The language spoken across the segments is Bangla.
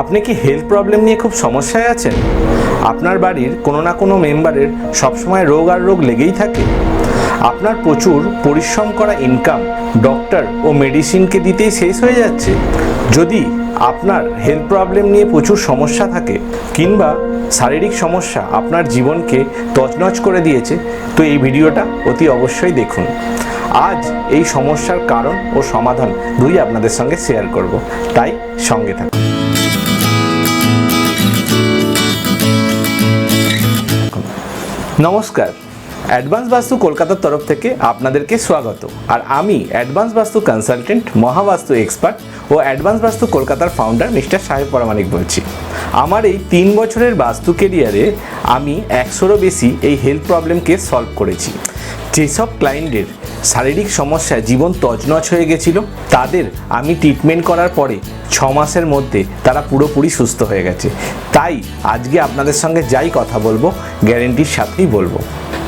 আপনি কি হেলথ প্রবলেম নিয়ে খুব সমস্যায় আছেন? আপনার বাড়ির কোনো না কোনো মেম্বারের সবসময় রোগ আর রোগ লেগেই থাকে। আপনার প্রচুর পরিশ্রম করা ইনকাম ডক্টর ও মেডিসিনকে দিতেই শেষ হয়ে যাচ্ছে। যদি আপনার হেলথ প্রবলেম নিয়ে প্রচুর সমস্যা থাকে, কিংবা শারীরিক সমস্যা আপনার জীবনকে তছনছ করে দিয়েছে, তো এই ভিডিওটা অতি অবশ্যই দেখুন। আজ এই সমস্যার কারণ ও সমাধান দুই আপনাদের সঙ্গে শেয়ার করব। তাই সঙ্গে থাকুন। নমস্কার। অ্যাডভান্স বাস্তু কলকাতার তরফ থেকে আপনাদেরকে স্বাগত। আর আমি advance Vastu consultant Mahavastu expert ও অ্যাডভান্স বাস্তু কলকাতার ফাউন্ডার মিস্টার সাহেব পরামানিক বলছি। আমার এই তিন বছরের বাস্তু কেরিয়ারে আমি একশোরও বেশি এই হেলথ প্রবলেমকে সলভ করেছি। যেসব ক্লায়েন্টের শারীরিক সমস্যায় জীবন তজনজ হয়ে গেছিল, তাদের আমি ট্রিটমেন্ট করার পরে ছ মাসের মধ্যে তারা পুরোপুরি সুস্থ হয়ে গেছে। তাই আজকে আপনাদের সঙ্গে যাই কথা বলব, গ্যারেন্টির সাথেই বলব।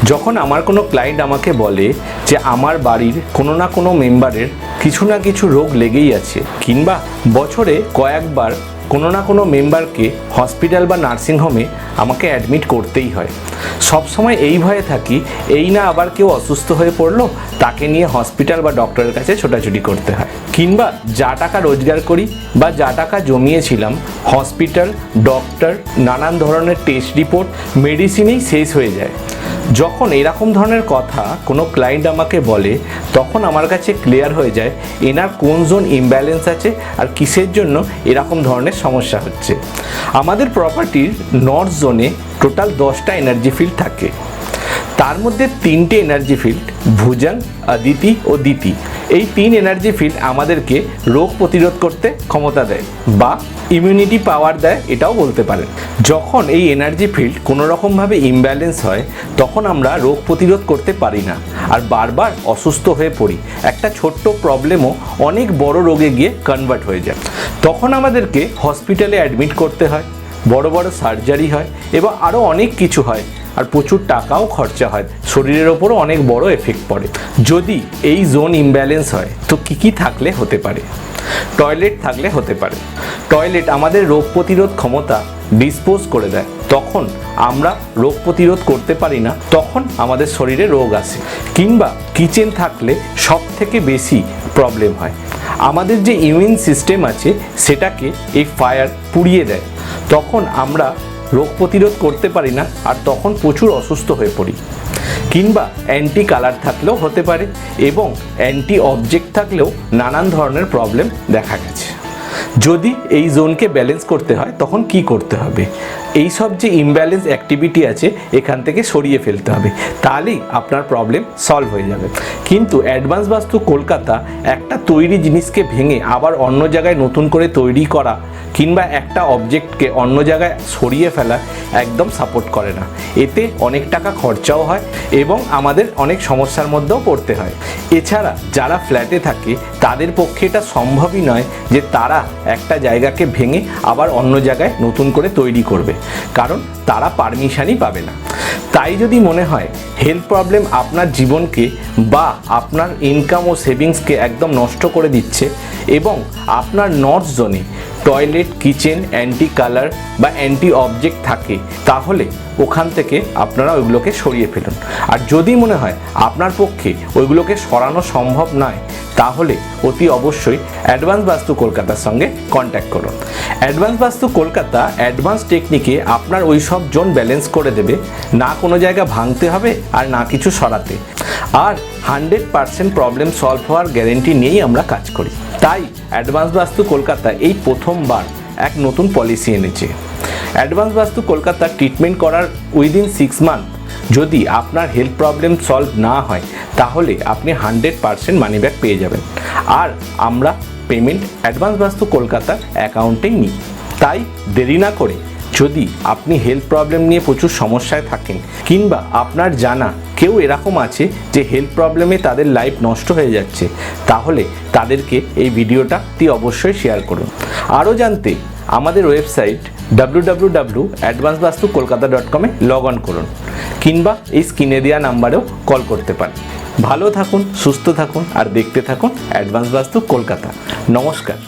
যখন আমার কোনো ক্লায়েন্ট আমাকে বলে যে আমার বাড়ির কোনো না কোনো মেম্বারের কিছু না কিছু রোগ লেগেই আছে, কিংবা বছরে কয়েকবার কোনো না কোনো মেম্বারকে হসপিটাল বা নার্সিংহোমে আমাকে অ্যাডমিট করতেই হয়। সব সময় এই ভয়ে থাকি, এই না আবার কেউ অসুস্থ হয়ে পড়ল, তাকে নিয়ে হসপিটাল বা ডক্টরের কাছে ছোটাছুটি করতে হয়। কিংবা যা টাকা রোজগার করি বা যা টাকা জমিয়েছিলাম, হসপিটাল, ডক্টর, নানান ধরনের টেস্ট রিপোর্ট, মেডিসিনেই শেষ হয়ে যায়। যখন এরকম ধরনের কথা কোনো ক্লায়েন্ট আমাকে বলে, তখন আমার কাছে ক্লিয়ার হয়ে যায়, এনার কোন জোন ইমব্যালেন্স আছে আর কিসের জন্য এরকম ধরনের সমস্যা হচ্ছে? আমাদের প্রপার্টির নর্থ জোনে টোটাল দশটা এনার্জি ফিল্ড থাকে। তার মধ্যে তিনটে এনার্জি ফিল্ড ভুজাং আদিতি ও দিতি এই তিন এনার্জি ফিল্ড আমাদেরকে রোগ প্রতিরোধ করতে ক্ষমতা দেয় বা ইমিউনিটি পাওয়ার দেয় এটাও বলতে পারেন যখন এই এনার্জি ফিল্ড কোনো রকমভাবে ইমব্যালেন্স হয়, তখন আমরা রোগ প্রতিরোধ করতে পারি না আর বারবার অসুস্থ হয়ে পড়ি। একটা ছোট্ট প্রবলেমও অনেক বড় রোগে গিয়ে কনভার্ট হয়ে যায়। তখন আমাদেরকে হসপিটালে অ্যাডমিট করতে হয়, বড় বড় সার্জারি হয় এবং আরও অনেক কিছু হয়। আর প্রচুর টাকাও খরচা হয়। শরীরের ওপরও অনেক বড় এফেক্ট পড়ে। যদি এই জোন ইমব্যালেন্স হয়, তো কী কী থাকলে হতে পারে? টয়লেট থাকলে হতে পারে। টয়লেট আমাদের রোগ প্রতিরোধ ক্ষমতা ডিসপোজ করে দেয়। তখন আমরা রোগ প্রতিরোধ করতে পারি না, তখন আমাদের শরীরে রোগ আসে। কিংবা কিচেন থাকলে সব থেকে বেশি প্রবলেম হয়। আমাদের যে ইমিউন সিস্টেম আছে, সেটাকে এই ফায়ার পুড়িয়ে দেয়। তখন আমরা রোগ প্রতিরোধ করতে পারি না, আর তখন প্রচুর অসুস্থ হয়ে পড়ি। কিংবা অ্যান্টি কালার থাকলেও হতে পারে এবং অ্যান্টি অবজেক্ট থাকলেও নানান ধরনের প্রবলেম দেখা গেছে। যদি এই জোনকে ব্যালেন্স করতে হয়, তখন কি করতে হবে? এই সব যে ইমব্যালেন্স অ্যাক্টিভিটি আছে, এখান থেকে সরিয়ে ফেলতে হবে। তাহলেই আপনার প্রবলেম সলভ হয়ে যাবে। কিন্তু অ্যাডভান্স বাস্তু কলকাতা একটা তৈরি জিনিসকে ভেঙে আবার অন্য জায়গায় নতুন করে তৈরি করা কিংবা একটা অবজেক্টকে অন্য জায়গায় সরিয়ে ফেলা একদম সাপোর্ট করে না। এতে অনেক টাকা খরচাও হয় এবং আমাদের অনেক সমস্যার মধ্যেও পড়তে হয়। এছাড়া যারা ফ্ল্যাটে থাকে, তাদের পক্ষে এটা সম্ভবই নয় যে তারা একটা জায়গাকে ভেঙে আবার অন্য জায়গায় নতুন করে তৈরি করবে, কারণ তারা পারমিশনই পাবে না। তাই যদি মনে হয় হেলথ প্রবলেম আপনার জীবনকে বা আপনার ইনকাম ও সেভিংসকে একদম নষ্ট করে দিচ্ছে এবং আপনার নর্থ জোনে টয়লেট, কিচেন অ্যান্টি কালার বা অ্যান্টি অবজেক্ট থাকে, তাহলে ওখান থেকে আপনারা ওইগুলোকে সরিয়ে ফেলুন। আর যদি মনে হয় আপনার পক্ষে ওইগুলোকে সরানো সম্ভব নয়, তাহলে অতি অবশ্যই অ্যাডভান্স বাস্তু কলকাতার সঙ্গে কন্ট্যাক্ট করুন। অ্যাডভান্স বাস্তু কলকাতা অ্যাডভান্স টেকনিকে আপনার ওই সব জোন ব্যালেন্স করে দেবে, না কোনো জায়গা ভাঙতে হবে আর না কিছু সরাতে। আর হান্ড্রেড পারসেন্ট প্রবলেম সলভ হওয়ার গ্যারেন্টি নিয়েই আমরা কাজ করি। তাই অ্যাডভান্স বাস্তু কলকাতা এই প্রথমবার এক নতুন পলিসি এনেছে। অ্যাডভান্স বাস্তু কলকাতা ট্রিটমেন্ট করার উইদিন সিক্স মান্থ যদি আপনার হেলথ প্রবলেম সলভ না হয়, তাহলে আপনি হান্ড্রেড পারসেন্ট মানি ব্যাক পেয়ে যাবেন। আর আমরা পেমেন্ট অ্যাডভান্স বাস্তু কলকাতার অ্যাকাউন্টেই নিই। তাই দেরি না করে যদি আপনি হেলথ প্রবলেম নিয়ে প্রচুর সমস্যায় থাকেন, কিংবা আপনার জানা কেউ এরকম আছে যে হেলথ প্রবলেমে তাদের লাইফ নষ্ট হয়ে যাচ্ছে, তাহলে তাদেরকে এই ভিডিওটা তি অবশ্যই শেয়ার করুন। আরও জানতে আমাদের website W W advance Kolkata dot কমে লগ অন করুন কিংবা এই স্ক্রিনে দেওয়া নাম্বারেও কল করতে পারেন। ভালো থাকুন, সুস্থ থাকুন আর দেখতে থাকুন অ্যাডভান্স বাস্তু কলকাতা নমস্কার।